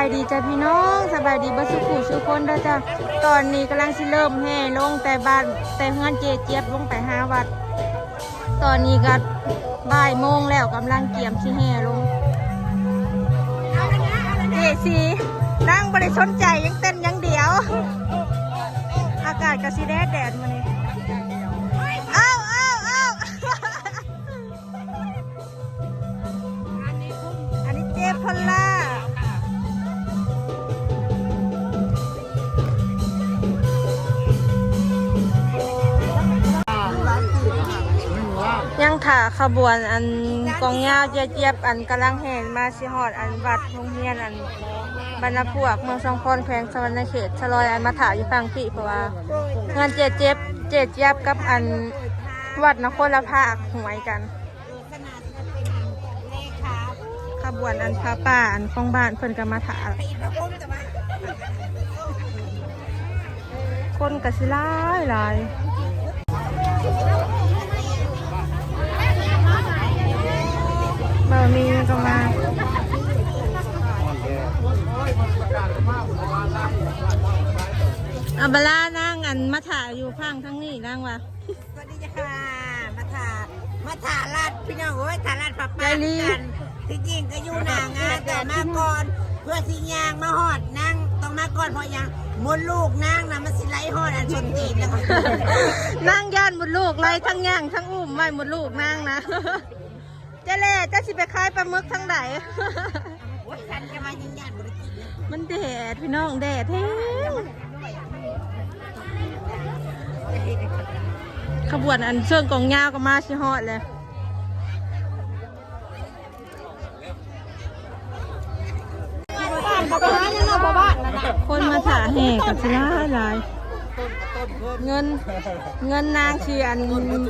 ายดีจ้ะพี่น้องสบายดีบัสุขุสุคนเด้อจ้ะตอนนี้กำลังสิเริ่มแห่ลงแต่บ้านแต่เฮือนเจเจี๊ยบลงไปหาวัด ตอนนี้ก็บ่ายโมงแล้วกำลังเกี่ยมสิแห่ลงเจสีนั่งบริสนใจยังเต้นยังเดียว อากาศก็สิแดดแดดมานี่อ้าวอ้าวอ้าวอันนี้เจพลล่า ถ่าขบวนอันกองยาวเจี๊ยบอันกำลังแห่มาสิฮอดอันวัดโรงเรียนอันบรรณพวกเมืองสองคอนแขวงสวรรณเขตชะลอยอันมาถ่ายอยู่ฟังพี่เพราะว่างานเจี๊ยบเจี๊ยบเจี๊ยบเจี๊ยบกับอันวัดนครละภาคหวยกันขบวนอันพระป่าอันของบ้านเพิ่นก็มาถ่ายคนก็สิหลายลาย บะหมี่ก็มาอับลานั่งอันมาถ่ายอยู่ข้างทั้งนี้นั่งวะสวัสดีจ้ามาถ่ามาถ่าลาดพี่น้องโอ้ยถ่าลาดปะปาใจดีกันที่จริงก็อยู่หนางานแต่มาก่อน เพื่อสิยางมาหอดนั่งต้องมาก่อนเพราะยังมดลูกนั่งนะมันสิไหลหอดอันชนตีนแล้วก็นั่งย่านหมดลูกเลยทั้งย่างทั้งอุ้มไม่หมดลูกนั่งนะ เจ๊เล่เจ๊สิไปคายปลาหมึกทั้งไหนโอ้ยฉันจะมายิงยานบริกิตเลยมันแดดพี่น้องแดดแท้ขบวนอันเชิงกองยาวก็มาชิฮอดเลย คนมาถ่าแห่กับสิล่าหลายเงินเงินนางเชียน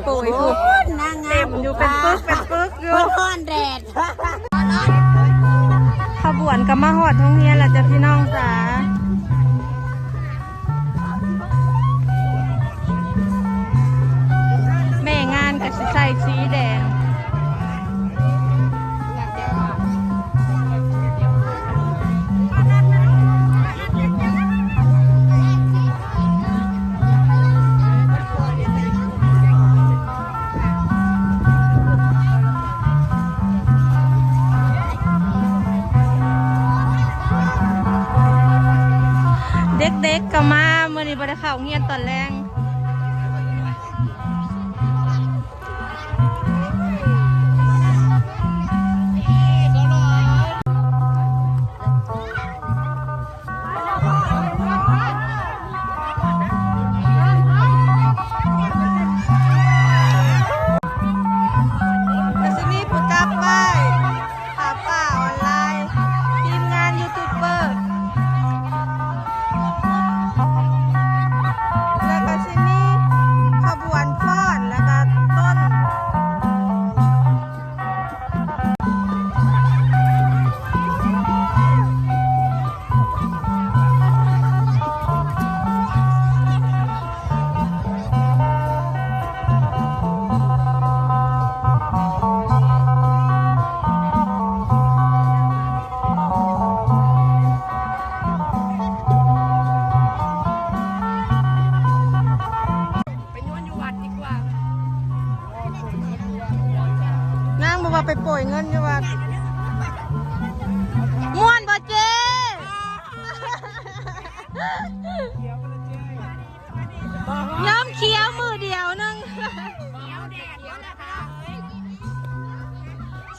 โป่ยถูกโอ้ยนางงามเต็มอยู่เป็นปึ๊กเป็นปึ๊กอยู่คนฮ้อนแดดขบวนก็มาหอดโรงเรียนแหละจ้ะพี่น้องจ๋าแม่งานกับสิใส่สีแดงาเงียนตอนแรง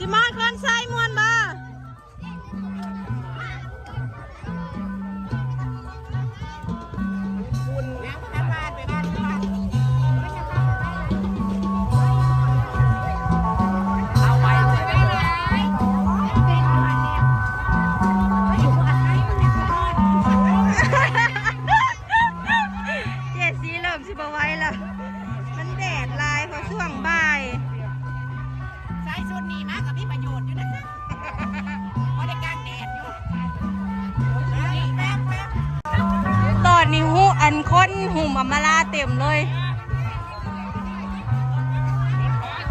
สิมอนคอนไซม่ คนหุ่มอมาลาเต็มเลย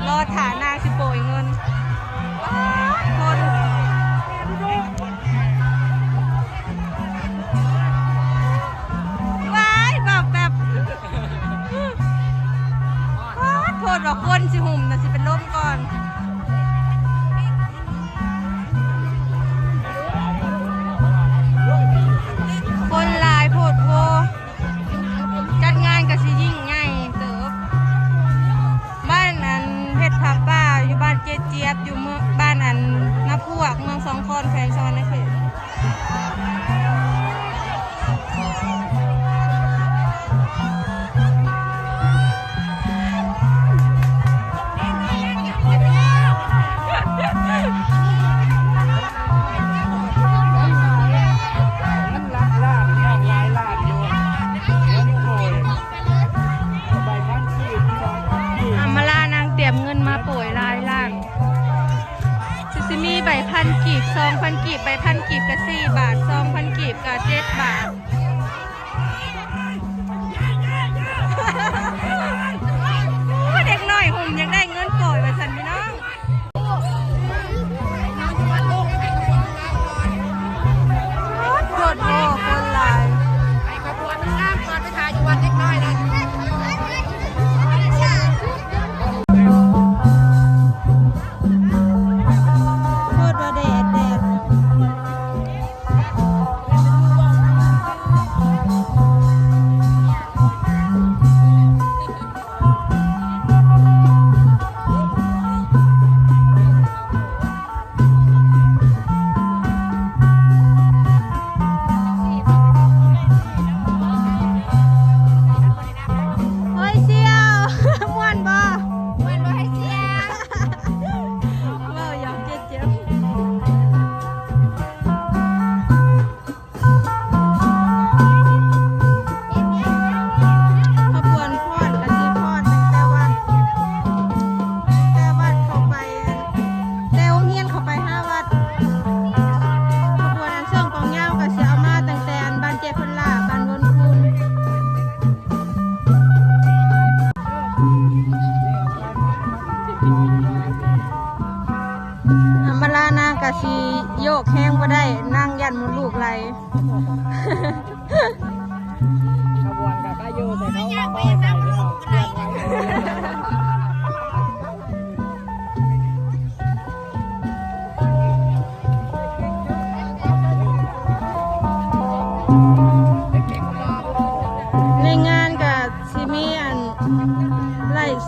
รอฐาน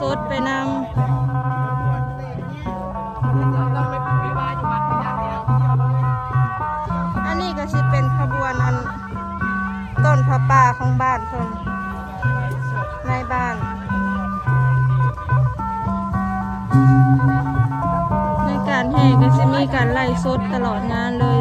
ซดไปนำอันนี้ก็สิเป็นขบวนอันต้นพระป่าของบ้านคนในบ้านในการแห่ก็จะมีการไล่ซดตลอดงานเลย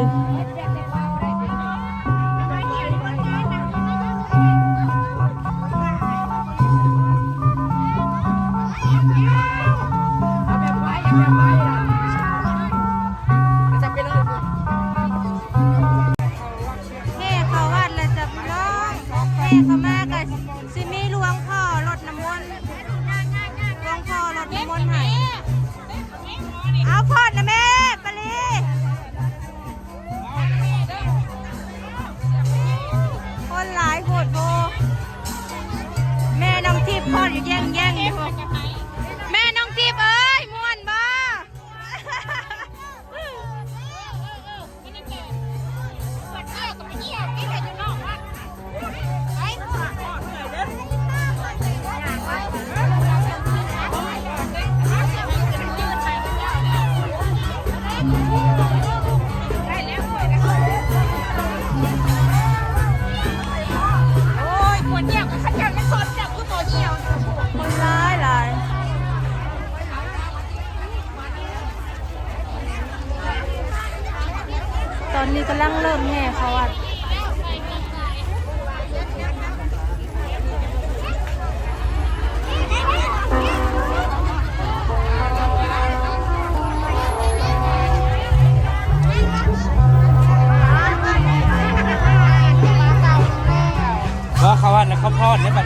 นี้กำลังเริ่มแห่เขาอะว่าเขาว่านะเขาพอนี่ยไหม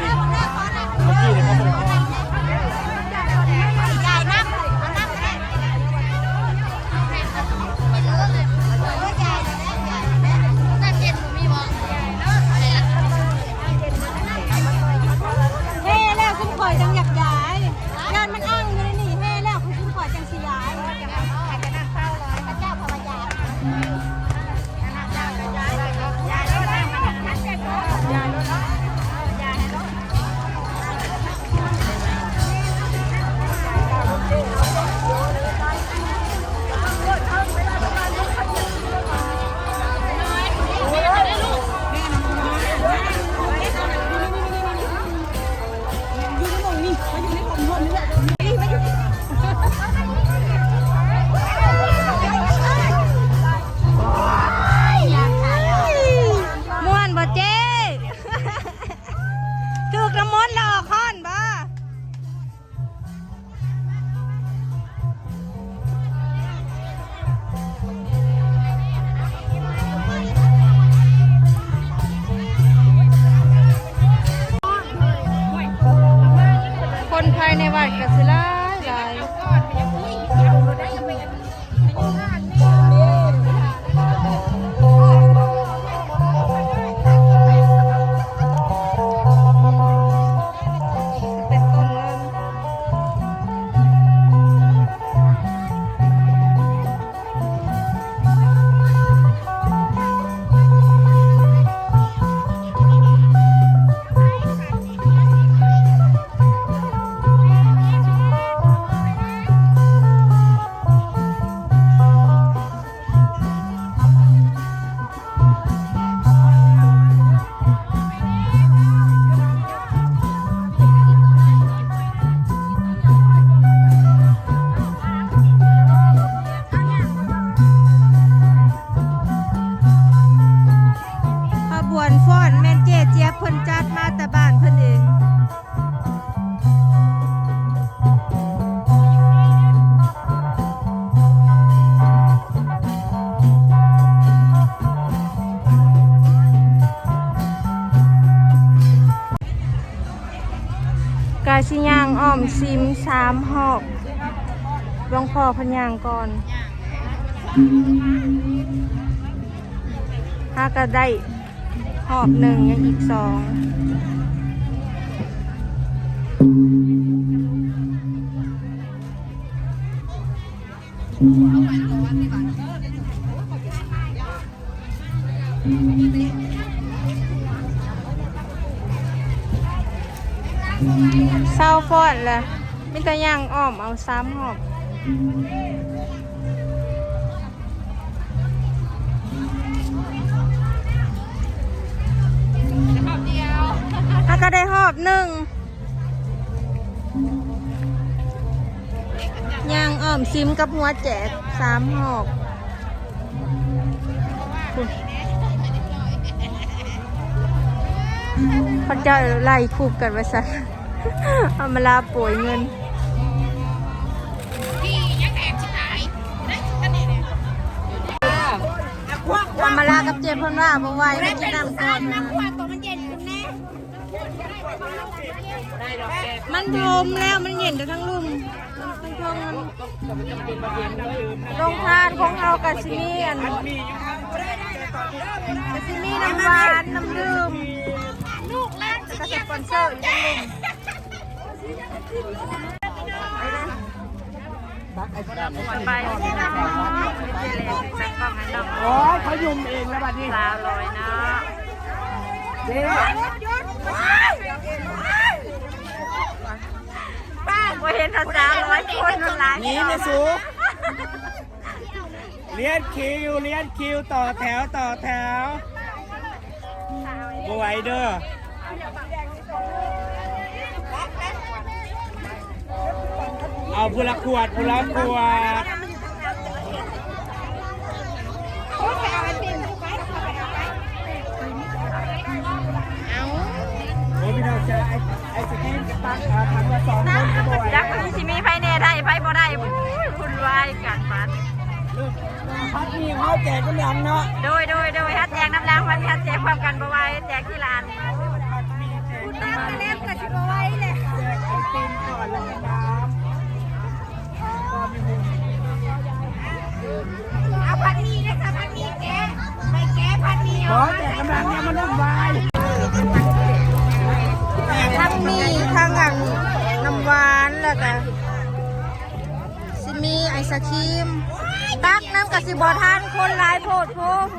ซิมสามหอบหลวงพ่อเพันย่างก่อนถ้าก็ได้หอบหนึ่งยังอีกสอง อดลยมิตรย่างอ้อมเอาซ้ำหอบถ้าก็ได้หอบหนึ่งย่างอ้อมซิมกับหัวแจกสามหอบพระเจ้าไล่คูบกันไว้ซะ เอามาลาป่วยเงินเอามาลากับเจมพนว่าบ่ไหวไม่กินน้ำก่อนน้ำขวดตัวมันเย็นขึ้นแน่มันโทมแล้วมันเย็นเดี๋ยวทั้งลุ่มทั้งทงมันโรงทานของเรากับซิมีอันกับซิมีน้ำหวานน้ำดื่มลูกแล้วก็สปอนเซอร์อยู่ทั้งลุ่ม ไปพี่น้องเจเลใส่กล้องให้น้องอ้ยเขายุ่มเองแล้วบัดนี้สาวลอยเนาะเจ๊ป้าบ่เห็นเขาสาร้อยคนนั่นหลายหนีนะสูเลี้ยนคิวเลี้ยนคิวต่อแถวต่อแถวบไหวเด้อ เอาพุละขวดพุละขวดโอ้ยพี่น้องเจอไอ้ไอ้สกีมตั้งอ่าถังละสองคนก็บ่ไหวยักษ์คนสิมีไผแน่ได้ไผบ่ได้อุ้ยคุณวายกันปัดพัดมีเขาแจกกันยังเนาะ โดยโดยโดยฮัดแจกน้ำล้างวันฮัดแจกความกันบ่ไหวแจกที่ร้านคุณน้ำมาเล็บกับสิบ่ไหวเลยแจกไอติมก่อนเลยนะครับ เอาพันนี้นะคะพันนี้แกไปแกพันนี้ขอแจกกำลังเนี่ยมันต้องวายทั้งมีทั้งอันน้ำหวานแล้วก็สิมีไอศครีมตักน้ำกับสิบ่ทานคนลายโพดโพโพ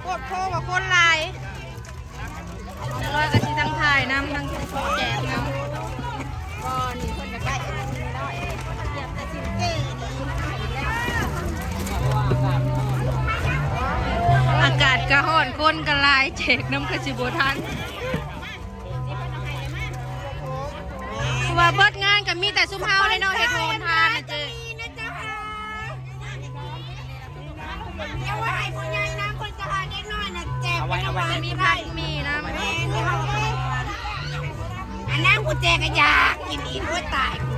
โพดโพว่าคนลายร้อยกับสิทั้งถ่ายน้ำทั้งแจกน้ำบอากาศกระห่อนคนกระลายเจกน้ำกระสิบทันว่าเบิดงานกับมีแต่ซุ่มเฮาเลยเนาะเฮ็ดโฮนทานนะเจ๊นะจ๊ะค่ะเดี๋ยวว่าให้ผู้ใหญ่นะคนจะหาเด็กน้อยนะแจกไปทั้งวันมีมีผัไพ่ดมีน้ำแม่นี่เขาอันนั้นกูแจกก็อยากกินอีกด้วยตายไ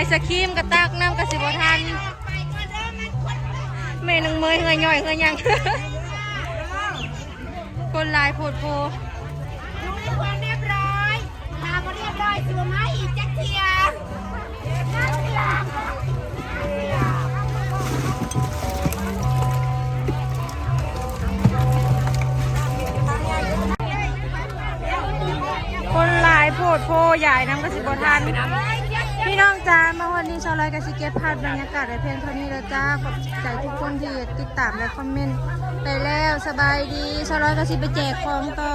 อศครีมกระตักน้ำกระสิบทันไปก็เริ่มมันคนแม่นังเมยเงยย่อยเงยยัง คนหลายโพดโพดูในความเรียบร้อยมาก็เรียบร้อยสิวมาอีกจักเทียน่าเวลาคนหลายโพดโพใหญ่น้ำกระสิบทัน พี่น้องจ้ามาวันนี้ชาวไร่กสิเก็บภาพบรรยากาศในเพลงเท่านี้แล้วจ้าขอบใจทุกคนที่ติดตามและคอมเมนต์ไปแล้วสบายดีชาวไร่กสิไปแจกของต่อ